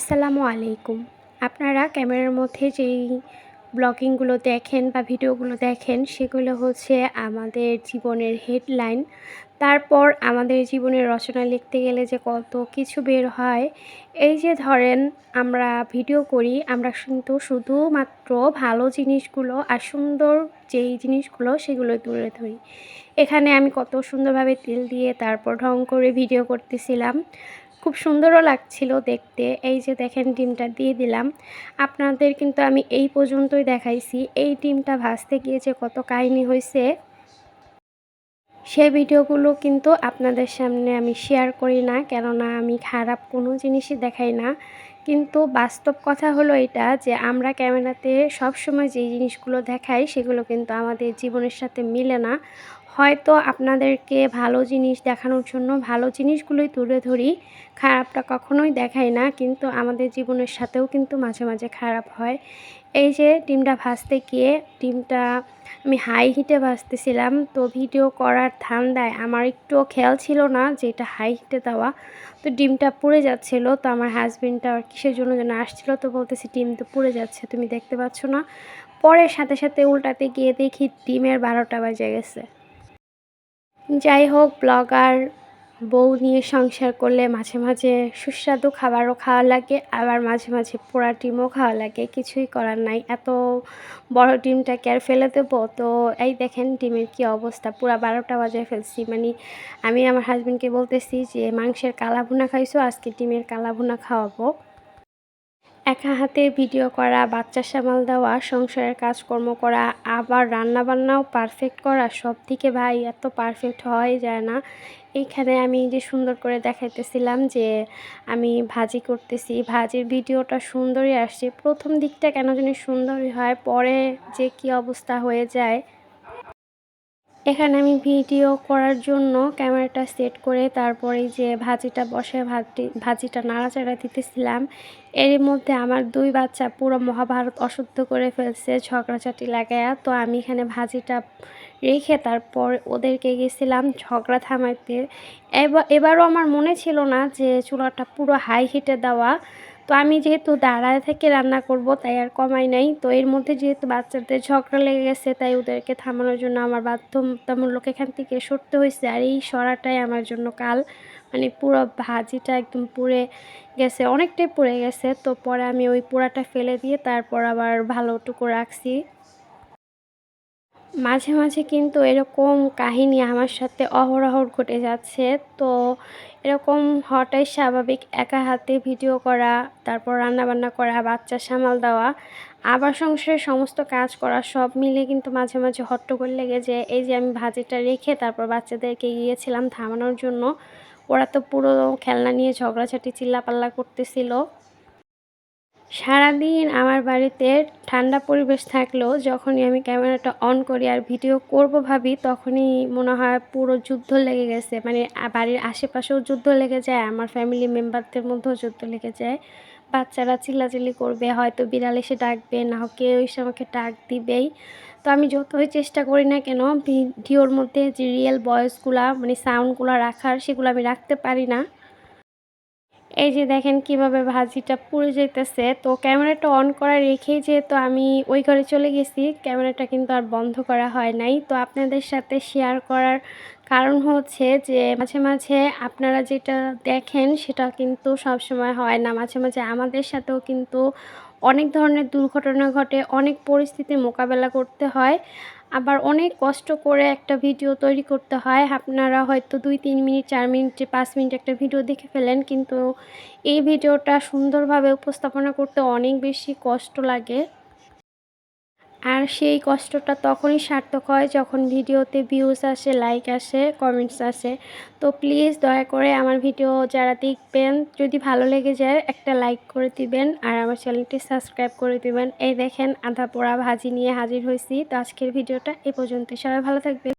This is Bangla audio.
আসসালামু আলাইকুম। আপনারা ক্যামেরার মধ্যে যেই ব্লগিংগুলো দেখেন বা ভিডিওগুলো দেখেন, সেগুলো হচ্ছে আমাদের জীবনের হেডলাইন। তারপর আমাদের জীবনের রচনা লিখতে গেলে যে কত কিছু বের হয়, এই যে ধরেন আমরা ভিডিও করি, আমরা কিন্তু শুধুমাত্র ভালো জিনিসগুলো আর সুন্দর যেই জিনিসগুলো সেগুলো তুলে ধরি। এখানে আমি কত সুন্দরভাবে তেল দিয়ে তারপর ঢং করে ভিডিও করতেছিলাম। খুব সুন্দরও লাগছিল দেখতে। এই যে দেখেন ডিমটা দিয়ে দিলাম। আপনাদের কিন্তু আমি এই পর্যন্তই দেখাইছি। এই ডিমটা ভাজতে গিয়েছে কত কাহিনী হয়েছে সে ভিডিওগুলো কিন্তু আপনাদের সামনে আমি শেয়ার করি না, কেননা আমি খারাপ কোনো জিনিসই দেখাই না। কিন্তু বাস্তব কথা হলো এটা যে আমরা ক্যামেরাতে সবসময় যেই জিনিসগুলো দেখাই, সেগুলো কিন্তু আমাদের জীবনের সাথে মিলে না। হয়তো আপনাদেরকে ভালো জিনিস দেখানোর জন্য ভালো জিনিসগুলোই তুলে ধরি। খারাপটা কখনোই দেখাই না, কিন্তু আমাদের জীবনের সাথেও কিন্তু মাঝে মাঝে খারাপ হয়। এই যে ডিমটা ভাজতে গিয়ে, ডিমটা আমি হাই হিটে ভাজতেছিলাম, তো ভিডিও করার ধান্দায় আমার একটুও খেয়াল ছিল না যে এটা হাই হিটে দেওয়া। তো ডিমটা পুড়ে যাচ্ছিল, তো আমার হাজব্যান্ডটা আর কিসের জন্য যেন আসছিল, তো বলতেছি, ডিম তো পুড়ে যাচ্ছে, তুমি দেখতে পাচ্ছ না। পরে সাথে সাথে উল্টাতে গিয়ে দেখি ডিমের বারোটা বাজে গেছে। যাই হোক, ব্লগার, বউ নিয়ে সংসার করলে মাঝে মাঝে সুস্বাদু খাবারও খাওয়া লাগে, আবার মাঝে মাঝে পোড়া ডিমও খাওয়া লাগে। কিছুই করার নাই। এত বড় ডিমটাকে আর ফেলে দেবো? তো এই দেখেন ডিমের কি অবস্থা। পুরো বারোটা বাজে ফেলছি। মানে আমি আমার হাজব্যান্ডকে বলতেছি যে, মাংসের কালা ভুনা খাইছো? আজকে ডিমের কালা ভুনা খাওয়াবো। একা হাতে ভিডিও করা, বাচ্চা সামাল দেওয়া, সংসারের কাজকর্ম করা, আবার রান্নাবান্নাও পারফেক্ট করা সব থেকে ভাই এত পারফেক্ট হয় যায় না। এইখানে আমি যে সুন্দর করে দেখাইতেছিলাম যে আমি ভাজি করতেছি, ভাজির ভিডিওটা সুন্দরই আসছে। প্রথম দিকটা কেন জানি সুন্দরই হয়, পরে যে কি অবস্থা হয়ে যায় এখানে আমি ভিডিও করার জন্য ক্যামেরাটা সেট করে তারপরে যে ভাজিটা বসে ভাজি ভাজিটা নাড়াচাড়া দিতেছিলাম। এর মধ্যে আমার দুই বাচ্চা পুরো মহাভারত অশুদ্ধ করে ফেলছে, ঝগড়াঝাটি লাগায়া। তো আমি এখানে ভাজিটা রেখে তারপর ওদেরকে গেছিলাম ঝগড়া থামাইতে। এবার এবারও আমার মনে ছিল না যে চুলাটা পুরো হাই হিটে দেওয়া। তো আমি যেহেতু দাঁড়ায় থেকে রান্না করব, তাই আর কমাই নাই। তো এর মধ্যে যেহেতু বাচ্চাদের ঝগড়া লেগে গেছে, তাই ওদেরকে থামানোর জন্য আমার বাধ্যতামূলক এখান থেকে সরতে হয়েছে। আর এই সরাটাই আমার জন্য কাল। মানে পুরো ভাজিটা একদম পুড়ে গেছে, অনেকটাই পুড়ে গেছে। তো পরে আমি ওই পোড়াটা ফেলে দিয়ে তারপর আবার ভালোটুকু রাখছি। মাঝে মাঝে কিন্তু এরকম কাহিনী আমার সাথে অহরহর ঘটে যাচ্ছে। তো এরকম হওয়াটাই স্বাভাবিক একা হাতে ভিডিও করা, তারপর রান্নাবান্না করা, বাচ্চা সামাল দেওয়া, আবার সংসারের সমস্ত কাজ করা, সব মিলে কিন্তু মাঝে মাঝে হট্টগোল লেগে যে এই যে আমি ভাজিটা রেখে তারপর বাচ্চাদেরকে গিয়েছিলাম থামানোর জন্য, ওরা তো পুরো খেলনা নিয়ে ঝগড়াঝাটি, চিল্লাপাল্লা করতেছিল। সারাদিন আমার বাড়িতে ঠান্ডা পরিবেশ থাকলেও যখনই আমি ক্যামেরাটা অন করি আর ভিডিও করব ভাবি, তখনই মনে হয় পুরো যুদ্ধ লেগে গেছে। মানে বাড়ির আশেপাশেও যুদ্ধ লেগে যায়, আমার ফ্যামিলি মেম্বারদের মধ্যেও যুদ্ধ লেগে যায়। বাচ্চারা চিল্লাচিল্লি করবে, হয়তো বিড়াল এসে ডাকবে, না হোক কেউ এসে আমাকে ডাক দিবেই। তো আমি যতই চেষ্টা করি না কেন, ভিডিওর মধ্যে যে রিয়েল ভয়েসগুলা মানে সাউন্ডগুলো রাখার, সেগুলো আমি রাখতে পারি না। এই যে দেখেন কীভাবে ভাজিটা পুড়ে যেতেছে তো ক্যামেরাটা অন করা রেখেই যেহেতু আমি ওই ঘরে চলে গেছি, ক্যামেরাটা কিন্তু আর বন্ধ করা হয় নাই। তো আপনাদের সাথে শেয়ার করার কারণ হচ্ছে যে, মাঝে মাঝে আপনারা যেটা দেখেন সেটা কিন্তু সব সময় হয় না। মাঝে মাঝে আমাদের সাথেও কিন্তু অনেক ধরনের দুর্ঘটনা ঘটে, অনেক পরিস্থিতি মোকাবেলা করতে হয়, আবার অনেক কষ্ট করে একটা ভিডিও তৈরি করতে হয়। আপনারা হয়তো দুই, তিন মিনিট, চার মিনিট, পাঁচ মিনিট একটা ভিডিও দেখে ফেলেন, কিন্তু এই ভিডিওটা সুন্দরভাবে উপস্থাপনা করতে অনেক বেশি কষ্ট লাগে। আর সেই কষ্টটা তখনই সার্থক হয় যখন ভিডিওতে ভিউজ আসে লাইক আসে কমেন্টস আসে। তো প্লিজ দয়া করে আমার ভিডিও যারা দেখবেন, যদি ভালো লেগে যায়, একটা লাইক করে দিবেন আর আমার চ্যানেলটি সাবস্ক্রাইব করে দিবেন। এই দেখেন আধা পোড়া ভাজি নিয়ে হাজির হয়েছি। তো আজকের ভিডিওটা এ পর্যন্ত সবাই ভালো থাকবে